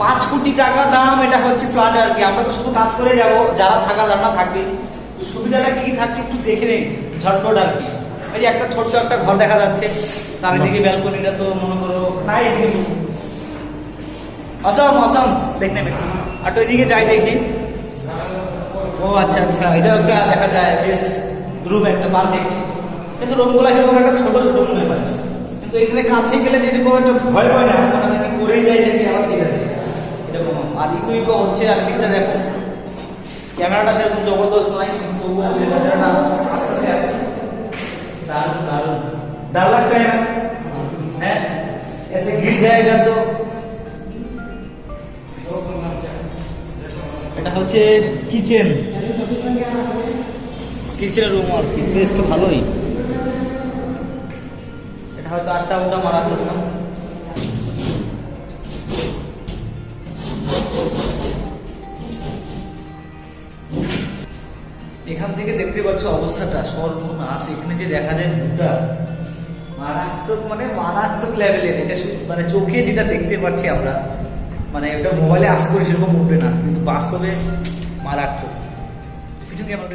পাঁচ কোটি টাকা দাম এটা হচ্ছে প্ল্যাট আর কি। আমরা তো শুধু কাজ করে যাব যারা থাকা ধারণা থাকবে। তো সুবিধাটা কি কি থাকছে একটু দেখে নিন ঝটপট আর কি। এই যে একটা ছোট্ট একটা ঘর দেখা যাচ্ছে তার এদিকে ব্যালকনিটা তো মনে করো নাই এদিকে। আসাম আসাম দেখ নেবে আর তো এদিকে যাই দেখি। ও আচ্ছা আচ্ছা। এটা একটা দেখা যায় বেস্ট রুম একটা পারফেক্ট কিন্তু রুমগুলো কীরকম একটা ছোট ছোট মনে হয়। কিন্তু এখানে কাছে গেলে যদি কোনো একটা ভয় পায় না মানে নাকি পড়ে যায় ইকো হচ্ছে আর ঠিকটা দেখো। ক্যামেরাটা সেরকম জবরদস্ত নয় কিন্তু যে নজরাটা আস্তে আস্তে আর दारू दारू डर लगता है है ऐसे गिर जाएगा तो এটা হচ্ছে কিচেন। কিচেনের রুম আর কি। বেস্ট ভালোই। এটা হয়তো আটটা উটা মারার জন্য। এখান থেকে দেখতে পাচ্ছ অবস্থাটা সর্বনাশ এখানে যে দেখা যায় মুদ্রা মারাত্মক মানে মারাত্মক লেভেলের এটা মানে চোখে যেটা দেখতে পাচ্ছি আমরা মানে এটা মোবাইলে আশা করি সেরকম উঠবে না, কিন্তু বাস্তবে মারাত্মক। কিছু কি আমরা